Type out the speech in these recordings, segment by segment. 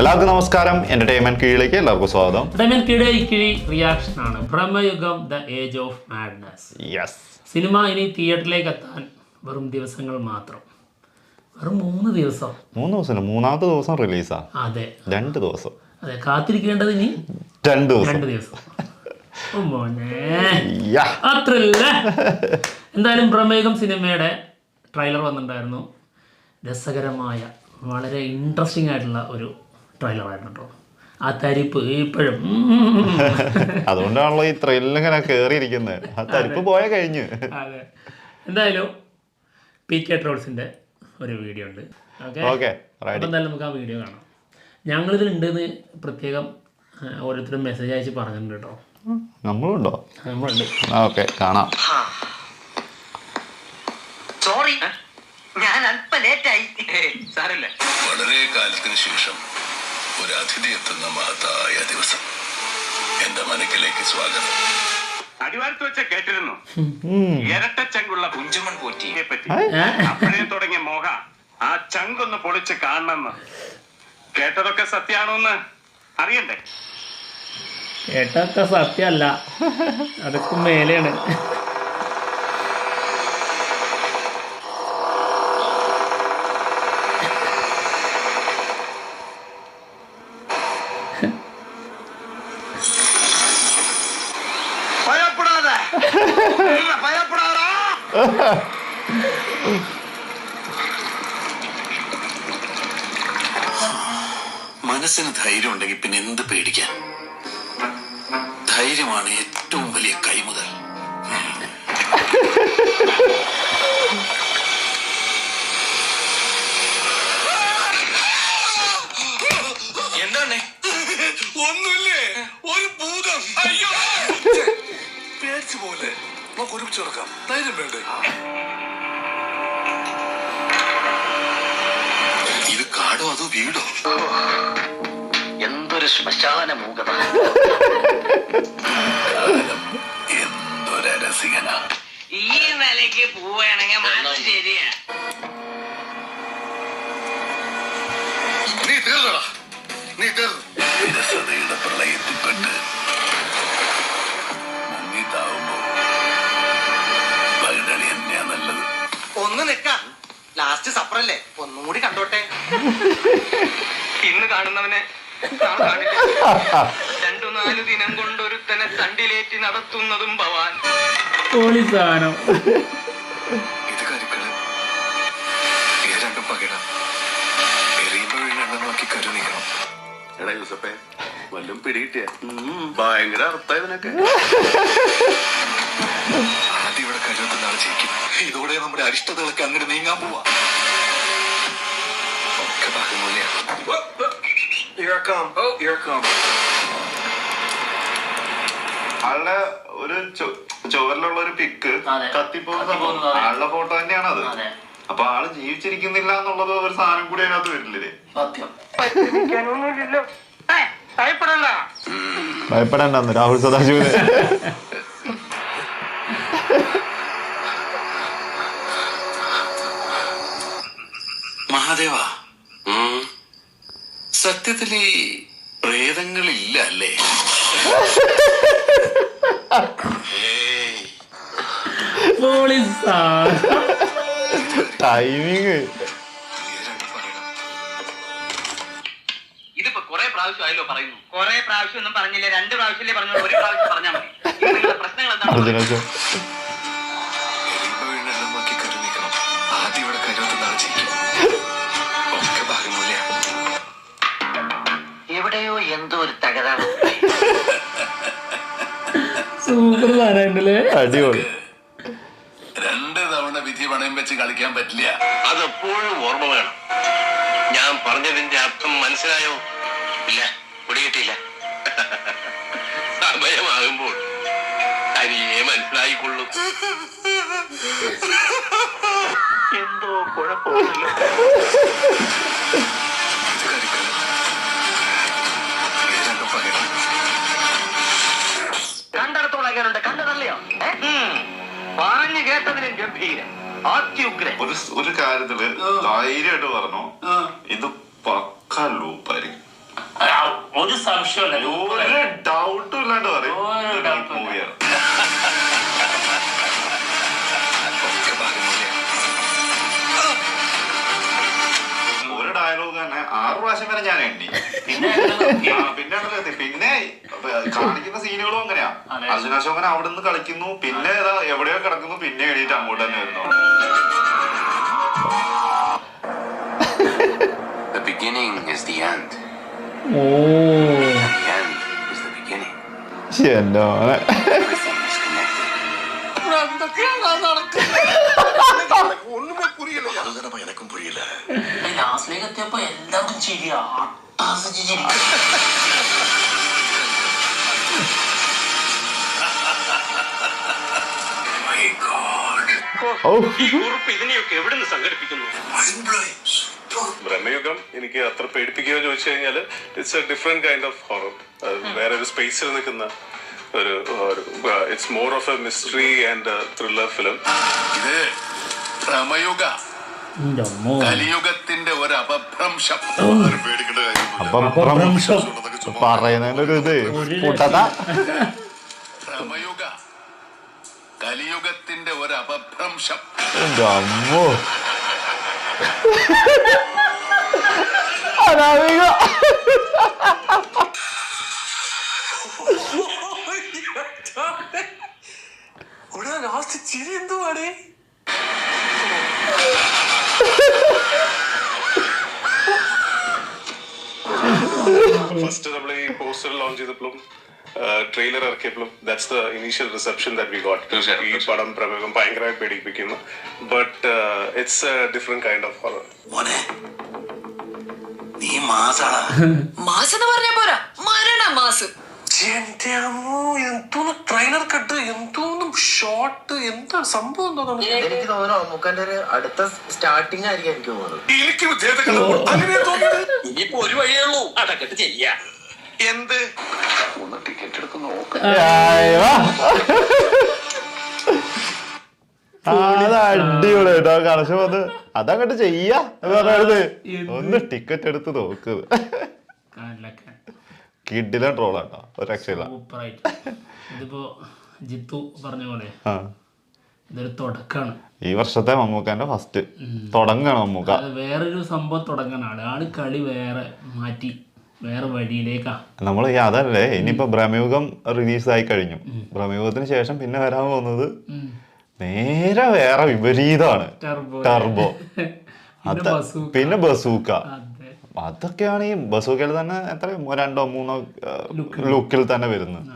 എല്ലാവർക്കും നമസ്കാരം. എന്റർടൈൻമെന്റ് കീഴിലേക്ക് എല്ലാവർക്കും സ്വാഗതം. എന്റർടൈൻമെന്റ് കിഴി കിഴി റിയാക്ഷൻ ആണ്. Bramayugam the age of madness yes cinema ഇനി തിയേറ്ററിലേക്ക് എത്താൻ വെറും ദിവസങ്ങൾ മാത്രം. വെറും മൂന്ന് ദിവസം. മൂന്ന് ദിവസം മൂന്നാമത്തെ ദിവസം റിലീസാ അതെ. രണ്ട് ദിവസം. അതെ കാത്തിരിക്കേണ്ടത് ഇനി രണ്ട് ദിവസം. രണ്ട് ദിവസം. അത്രല്ല എന്തായാലും ബ്രഹ്മയുഗം സിനിമയുടെ ട്രെയിലർ വന്നിട്ടുണ്ടായിരുന്നു. രസകരമായ വളരെ ഇൻട്രസ്റ്റിംഗ് ആയിട്ടുള്ള ഒരു ട്രെയിലർ ആയിരുന്നു കേട്ടോ ആ തരിപ്പ് ഇപ്പോഴും. അതുകൊണ്ടാണല്ലോ ഈ ത്രില്ലിങ്ങനെ കേറിയിരിക്കുന്നത് ആ തരിപ്പ് പോയ കഴിഞ്ഞു. അതെ. എന്തായാലും പി കെ ട്രോൾസിന്റെ ഒരു വീഡിയോ ഉണ്ട്. ഓക്കെ? ഓക്കെ റൈറ്റ് എന്തായാലും നമുക്ക് ആ വീഡിയോ കാണാം. ഞങ്ങളിതിലുണ്ടെന്ന് പ്രത്യേകം ഓരോരുത്തരും മെസ്സേജ് അയച്ച് പറഞ്ഞിട്ടുണ്ട് കേട്ടോ. നമ്മളുണ്ടോ? നമ്മളുണ്ട്. ഓക്കെ കാണാം. സോറി ഞാൻ അല്പ ലേറ്റായി സാരല്ല വളരെ കാലത്തിന് ശേഷം ഒരു അതിഥി എത്തുന്ന മഹത്തായ ദിവസം. എന്റെ മനക്കിലേക്ക് സ്വാഗതം. അടിവാരത്ത് വെച്ച കേട്ടിരുന്നു. ഇരട്ടച്ചങ്കുള്ള കുഞ്ചുമൺ പോറ്റിയെ പറ്റി? അപ്പോഴേ തുടങ്ങിയ മോഹ ആ ചങ്കൊന്ന് പൊളിച്ച് കാണണമെന്ന്. കേട്ടതൊക്കെ സത്യാണോന്ന് അറിയണ്ടേ? കേട്ടൊക്കെ സത്യമല്ല. അതൊക്കെ മേലെയാണ്. മനസ്സിന് ധൈര്യം ഉണ്ടെങ്കിൽ പിന്നെ എന്ത് പേടിക്കാൻ? ധൈര്യമാണ് ഏറ്റവും വലിയ കൈമുതൽ എന്താണ്? ഒന്നുമില്ലേ? ഒരു ഭൂതം. അയ്യോ! പേടിച്ചു പോലെ നമുക്ക് ഒരുമിച്ച് നടക്കാം ധൈര്യം വേണ്ടേ ഇത് കാടോ അതോ വീടോ? എന്തൊരു ശ്മശാന മൂകത എന്തൊരു രസികനാ. ഈ നിലയ്ക്ക് പോവുകയാണെങ്കിൽ മനസ്സ് ശരിയാ. നീ തീർന്നടാ. നീ തീർന്നു. വിരസതയുടെ പ്രളയത്തിൽപ്പെട്ട് ഒന്ന് നിൽക്ക. ലാസ്റ്റ് സപ്പറല്ലേ ഒന്നും കൂടി കണ്ടോട്ടെ. ഇന്ന് കാണുന്നവനെ രണ്ടു നാല് ദിനം കൊണ്ട് ഒരുത്തനെ തണ്ടിലേറ്റി നടത്തുന്നതും ഭവാൻ. ഇത് കരുക്കൾ. ഇത് രണ്ടും പകിടാം. എറിയുമ്പോ വീണെണ്ണം നോക്കി കരു നീക്കണം എടാ യൂസപ്പേ വല്ലതും പിടികിട്ടിയ. ഭയങ്കര അർത്ഥമായതിനൊക്കെ ആദ്യം ഇവിടെ കരുവത്തുന്ന ആൾ ജയിക്കും. ഇതോടെ നമ്മുടെ അരിഷ്ടതകളൊക്കെ അങ്ങനെ നീങ്ങാൻ പോവാ. ഒക്കെ ആളുടെ ഒരു ചുവരിലുള്ള ഒരു പിക്ക്. കത്തിപ്പോകുന്ന ആളുടെ ഫോട്ടോ തന്നെയാണ് അത്. അപ്പൊ ആൾ ജീവിച്ചിരിക്കുന്നില്ല എന്നുള്ളത് ഒരു സാധനം കൂടി അതിനകത്ത് വരില്ലേ? സത്യം. ഭയപ്പെടണ്ടെന്ന് രാഹുൽ സദാശിവന്. മഹാദേവ. സത്യത്തിൽ ഈ പ്രേതങ്ങളില്ല അല്ലേ? ടൈമിങ് കുറെ പ്രാവശ്യം ഒന്നും പറഞ്ഞില്ല. രണ്ട് പ്രാവശ്യമല്ലേ പറഞ്ഞു ഒരു പ്രാവശ്യം പറഞ്ഞാൽ മതി. നിങ്ങളുടെ പ്രശ്നങ്ങൾ എന്താണ്? എവിടെയോ എന്തോ ഒരു തകരാറ്. സൂപ്പർ സാധനമുണ്ടല്ലേ അടിപൊളി. രണ്ട് തവണ വിധി പണയം വെച്ച് കളിക്കാൻ പറ്റില്ല. അതെപ്പോഴും ഓർമ്മ വേണം. ഞാൻ പറഞ്ഞതിന്റെ അർത്ഥം മനസ്സിലായോ എന്തോ കുഴപ്പമില്ല ഇത് കരുക്കൾ ഇത് രണ്ടും പകിടം കണ്ടിടത്തോളം എങ്ങനെയുണ്ട് കണ്ടതല്ലയോ പറഞ്ഞു കേട്ടതിനും ഗംഭീരം. അത്യുഗ്രൻ ഒരു ഒരു കാര്യത്തിൽ ധൈര്യമായിട്ട് പറഞ്ഞു. ഇത് പക്ക ലൂപ്പായിരിക്കും. ഒരു സംശയമല്ല ഒരു ഡൗട്ടും ഇല്ലാണ്ട് പറയും. മൂവിയാണ് ആറ് പ്രാവശ്യം വരെ ഞാൻ എണ്ണി പിന്നെ ആ, പിന്നെ അങ്ങോട്ട് എത്തി. പിന്നെ കാണിക്കുന്ന സീനുകളും അങ്ങനെയാ. അർജുന അശോകൻ അവിടെ നിന്ന് കളിക്കുന്നു പിന്നെ ഏതാ എവിടെയോ കിടക്കുന്നു പിന്നെ എണീറ്റ് അങ്ങോട്ട് തന്നെ വരുന്നു The beginning is the end. Oh The end is the beginning. മോനെ. Everything is connected. ഒന്നുമേ புரியல ലാസ്റ്റിലേക്ക് എത്തിയപ്പോ എല്ലാവരും ചിരിയാ അട്ടഹാസിച്ച് ചിരി മൈ ഗോഡ് ഓ ഈ കുറിപ്പ് ഇതിനെയൊക്കെ എവിടെ നിന്ന് സംഘടിപ്പിക്കുന്നു മൈൻഡ് ബ്രഹ്മയുഗം എനിക്ക് അത്ര പേടിപ്പിക്കുകയോ ചോദിച്ചു കഴിഞ്ഞാൽ it's a different kind of horror വേറെ ഒരു സ്പേസിൽ നിൽക്കുന്ന ഒരു it's more of a mystery and thriller film ഇത് ഭ്രമയുഗ. കലിയുഗത്തിന്റെ ഒരു അപഭ്രംശം പേടിക്കേണ്ട അപഭ്രംശം. പറയുന്നതിന്റെ ഒരു ഇത് ഭ്രമയുഗ. കലിയുഗത്തിന്റെ ഒരു അപഭ്രംശം എന്റെ അമ്മോ. അനാമിക ലാസ്റ്റ് ചിരി എന്തുവാടേ? ഫസ്റ്റ് നമ്മൾ ഈ പോസ്റ്റർ ലോഞ്ച് ചെയ്തപ്പോഴും trailer ഇറക്കിയപ്പോഴും that's the initial reception that we got ഈ പടം പ്രമേഹം ഭയങ്കരമായി പേടിപ്പിക്കുന്നു. But it's different kind of horror നീ മാസാളാ മാസം എന്ന് പറഞ്ഞ പോരാ. മരണ മാസ്. എന്റെ അമ്മോ എന്തോന്ന് ട്രെയിലർ കട്ട് എന്തോന്നും ഷോട്ട് എന്താ സംഭവം എന്താണ് എനിക്ക് തോന്നുന്നു അമ്മുക്കന്റെ ഒരു അടുത്ത സ്റ്റാർട്ടിങ് ആയിരിക്കും എനിക്ക് തോന്നുന്നത്. എനിക്ക് വിദ്യാർത്ഥികൾ അങ്ങനെ തോന്നുന്നത് ഇനിയിപ്പോ ഒരു വഴിയേ ഉള്ളൂ. അടക്കട്ട് ചെയ്യാ. എന്ത്? ഒന്ന് ടിക്കറ്റ് എടുത്ത് നോക്ക്. അത് അടിപൊളി കേട്ടോ. കണക്ഷൻ വന്ന് അതങ്ങോട്ട് ചെയ്യാ എന്ന് ഒന്ന് ടിക്കറ്റ് എടുത്ത് നോക്ക്. കിഡിലെ ട്രോളാട്ടോ ഒരു രക്ഷയില്ല. സൂപ്പറായിട്ട്. ഇതിപ്പോ ജിത്തു പറഞ്ഞ പോലെ ആ. ഇതൊരു തുടക്കാണ്. ഈ വർഷത്തെ മമ്മൂക്കാന്റെ ഫസ്റ്റ് തുടങ്ങണം മമ്മൂക്ക. അത് വേറൊരു സംഭവം തുടങ്ങാനാണ് ആൾ കളി വേറെ മാറ്റി വേറെ വഴിയിലേക്കാ. നമ്മൾ അതല്ലേ ഇനിയിപ്പോ ഭ്രമയുഗം റിലീസ് ആയി കഴിഞ്ഞു ഭ്രമയുഗത്തിന് ശേഷം പിന്നെ വരാൻ പോകുന്നത് നേരെ വേറെ വിപരീതമാണ്. ടർബോ പിന്നെ ബസൂക്ക. അതൊക്കെയാണ് ഈ ബസൂക്കയിൽ തന്നെ എത്ര രണ്ടോ മൂന്നോ ലുക്കിൽ തന്നെ വരുന്നത്.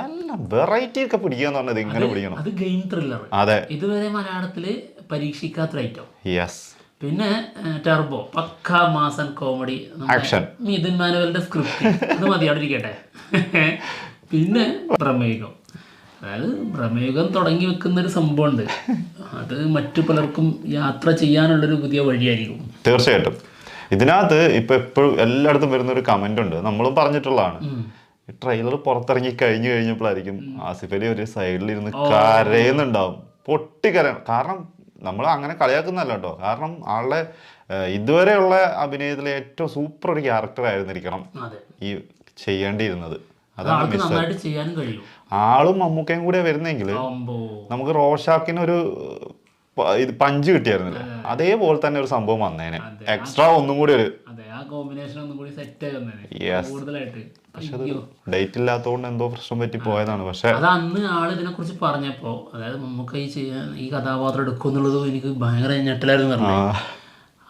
എല്ലാം വെറൈറ്റി ഒക്കെ പിടിക്കാന്ന് പറഞ്ഞത് ഇങ്ങനെ പിടിക്കണം. അത് ഗെയിം ത്രില്ലർ അതെ. ഇതുവരെ മലയാളത്തിൽ പരീക്ഷിക്കാത്ത ഐറ്റം യെസ് പിന്നെ ടർബോ പക്ക മാസൻ കോമഡി ആക്ഷൻ മിഥുൻ മാനുവലിന്റെ സ്ക്രിപ്റ്റ് അത് മതി അവിടെ ഇരിക്കട്ടെ. പിന്നെ പ്രമേയം അതായത് പ്രമേയം തുടങ്ങി വെക്കുന്ന ഒരു സംഭവമുണ്ട്. അത് മറ്റു പലർക്കും യാത്ര ചെയ്യാനുള്ളൊരു പുതിയ വഴിയായിരിക്കും. തീർച്ചയായിട്ടും. ഇതിനകത്ത് ഇപ്പൊ എപ്പോഴും എല്ലായിടത്തും വരുന്ന ഒരു കമന്റ് ഉണ്ട്. നമ്മളും പറഞ്ഞിട്ടുള്ളതാണ്. ഈ ട്രെയിലർ പുറത്തിറങ്ങി കഴിഞ്ഞു കഴിഞ്ഞപ്പോഴായിരിക്കും ആസിഫ് അലി ഒരു സൈഡിൽ ഇരുന്ന് കരയുന്നുണ്ടാവും. പൊട്ടിക്കര കാരണം നമ്മൾ അങ്ങനെ കളിയാക്കുന്നല്ല കേട്ടോ. കാരണം ആളുടെ ഇതുവരെയുള്ള അഭിനയത്തിലെ ഏറ്റവും സൂപ്പർ ഒരു ക്യാരക്ടർ ആയിരുന്നിരിക്കണം ഈ ചെയ്യേണ്ടിയിരുന്നത്. അതാണ് മിസ് ആളും മമ്മൂക്കയും കൂടെ വരുന്നെങ്കിൽ നമുക്ക് റോഷാക്കിന് ഒരു പ- ഇത് പഞ്ച് കിട്ടിയായിരുന്നില്ല? അതേപോലെ തന്നെ ഒരു സംഭവം വന്നേനെ. എക്സ്ട്രാ ഒന്നും കൂടി ഒരു പക്ഷെ അത് ഡേറ്റ് ഇല്ലാത്തതുകൊണ്ട് എന്തോ പ്രശ്നം പറ്റി പോയതാണ്. പക്ഷെ അത് അന്ന് ആൾ ഇതിനെ കുറിച്ച് പറഞ്ഞപ്പോ അതായത് നമുക്ക് ഈ ചെയ്യാൻ ഈ കഥാപാത്രം എടുക്കും എന്നുള്ളത് എനിക്ക് ഭയങ്കര ഞെട്ടലായിരുന്നു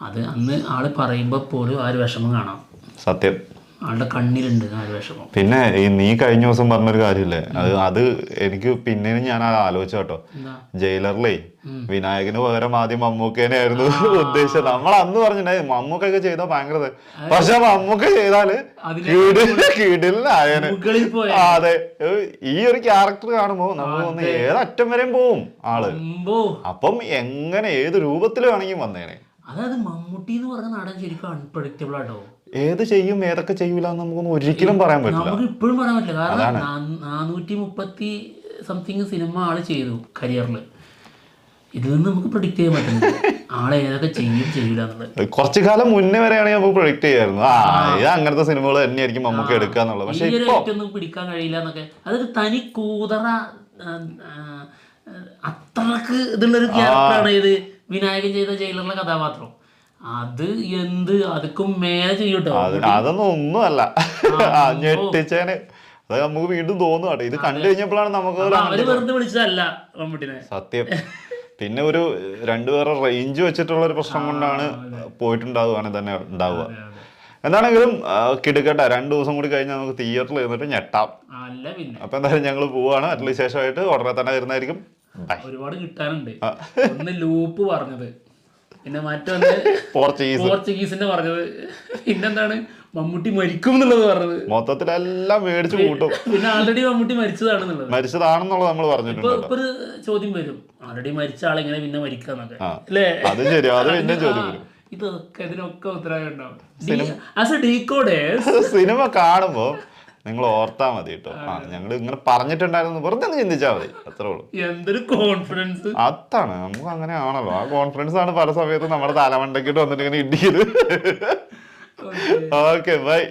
അത് അന്ന് ആൾ പറയുമ്പോ പോലും ആ ഒരു വിഷമം കാണാം. സത്യം. ആളുടെ കണ്ണിലുണ്ട് ആ ഒരു വിഷമം. പിന്നെ ഈ നീ കഴിഞ്ഞ ദിവസം പറഞ്ഞൊരു കാര്യമില്ലേ? അത് അത് എനിക്ക് പിന്നെയും ഞാൻ ആലോചിച്ചു കേട്ടോ. ജയിലറിലേ വിനായകന് പകരം ആദ്യം മമ്മൂക്കേനെ ആയിരുന്നു ഉദ്ദേശിച്ചത്. നമ്മൾ അന്ന് പറഞ്ഞിട്ടുണ്ടായി മമ്മൂക്കൊക്കെ ചെയ്താൽ ഭയങ്കര പക്ഷെ മമ്മൂക്ക ചെയ്താൽ കീടിലായനെ അതെ. ഈ ഒരു ക്യാരക്ടർ കാണുമ്പോ നമ്മൾ ഒന്ന് ഏതറ്റം വരെയും പോവും ആൾ. അപ്പം എങ്ങനെ ഏത് രൂപത്തിൽ വേണമെങ്കിൽ വന്നേനെ. അതായത് മമ്മൂട്ടി എന്ന് പറഞ്ഞ നാടൻ ശരിക്കും അൺപ്രഡിക്റ്റബിൾ ആട്ടോ. ഏത് ചെയ്യും ഏതൊക്കെ ചെയ്യൂല എന്ന് നമുക്കൊന്നും ഒരിക്കലും പറയാൻ പറ്റില്ല. നമുക്ക് ഇപ്പോഴും പറയാൻ പറ്റില്ല. കാരണം നാനൂറ്റി മുപ്പത്തി സംതിങ് സിനിമ ആൾ ചെയ്തു കരിയറിൽ ഇതിൽ നിന്ന് നമുക്ക് പ്രൊഡിക്റ്റ് ചെയ്യാൻ പറ്റില്ല ആളെ ഏതൊക്കെ ചെയ്യും ചെയ്യൂല എന്നുള്ളത്. കുറച്ചു കാലം മുന്നേ വരെയാണെങ്കിൽ നമുക്ക് പ്രൊഡിക്റ്റ് ചെയ്യായിരുന്നു. ആ ഇത് അങ്ങനത്തെ സിനിമകൾ തന്നെയായിരിക്കും നമുക്ക് എടുക്കുക എന്നുള്ളത്. പക്ഷേ ഒന്നും പിടിക്കാൻ കഴിയില്ല എന്നൊക്കെ. അതൊരു തനി കൂതറ അത്രയ്ക്ക് ഇതുള്ളൊരു ക്യാരക്ടറാണ് ഇത്. വിനായകൻ ചെയ്ത ജയിലറിലെ കഥാപാത്രം. അത് എന്ത്? അതൊക്കെ മേലെ ചെയ്യൂട്ടോ? അതിന് അതൊന്നും ഒന്നുമല്ല. ഞെട്ടിച്ചേന്. അത് നമുക്ക് വീണ്ടും തോന്നും കേട്ടോ. ഇത് കണ്ടു കഴിഞ്ഞപ്പോഴാണ് നമുക്ക് അവർ വെറുതെ വിളിച്ചതല്ല മമ്മൂട്ടിനെ സത്യം. പിന്നെ ഒരു രണ്ടുപേരുടെ റേഞ്ച് വെച്ചിട്ടുള്ള ഒരു പ്രശ്നം കൊണ്ടാണ് പോയിട്ടുണ്ടാവുകയാണ് തന്നെ ഉണ്ടാവുക. എന്താണെങ്കിലും കിടക്കട്ടെ. രണ്ടു ദിവസം കൂടി കഴിഞ്ഞാൽ നമുക്ക് തിയേറ്ററിൽ ഇരുന്നിട്ട് ഞെട്ടാം. അപ്പൊ എന്തായാലും ഞങ്ങൾ പോവാണ് അതിന് ശേഷമായിട്ട് ഉടനെ തന്നെ വരുന്നതായിരിക്കും. ഒരുപാട് കിട്ടാനുണ്ട്. ഒന്ന് ലൂപ്പ് പറഞ്ഞത്. പിന്നെ മറ്റൊന്ന് പോർച്ചുഗീസ്. പോർച്ചുഗീസിന്റെ പറഞ്ഞത്. പിന്നെന്താണ്? മമ്മൂട്ടി മരിക്കും എന്നുള്ളത് പറഞ്ഞത്. മൊത്തത്തിലെല്ലാം മേടിച്ചു കൂട്ടും. പിന്നെ ആൾറെഡി മമ്മൂട്ടി മരിച്ചതാണെന്നുള്ളത്. മരിച്ചതാണെന്നുള്ളത് നമ്മൾ ഇപ്പൊ ഇപ്പൊ ഒരു ചോദ്യം വരും. ആൾറെഡി മരിച്ച ആളെങ്ങനെ പിന്നെ മരിക്കാന്നൊക്കെ. അല്ലേ? അത് ശരി അത് പിന്നെ ചോദ്യം വരും. ഇതൊക്കെ ഇതിനൊക്കെ ഉത്തരവാദിത്തം ഉണ്ടാവും. സിനിമ കാണുമ്പോ നിങ്ങൾ ഓർത്താ മതി കേട്ടോ. ആ ഞങ്ങൾ ഇങ്ങനെ പറഞ്ഞിട്ടുണ്ടായിരുന്നു. വെറുതെ ഒന്ന് ചിന്തിച്ചാൽ മതി. അത്രേ ഉള്ളൂ. എന്തൊരു കോൺഫിഡൻസ് അതാണ്. നമുക്ക് അങ്ങനെ ആണല്ലോ. ആ കോൺഫിഡൻസ് ആണ് പല സമയത്തും നമ്മുടെ തലമണ്ടക്കിട്ട് വന്നിട്ട് ഇങ്ങനെ ഇടിക്കുന്നത് ഓക്കെ ബൈ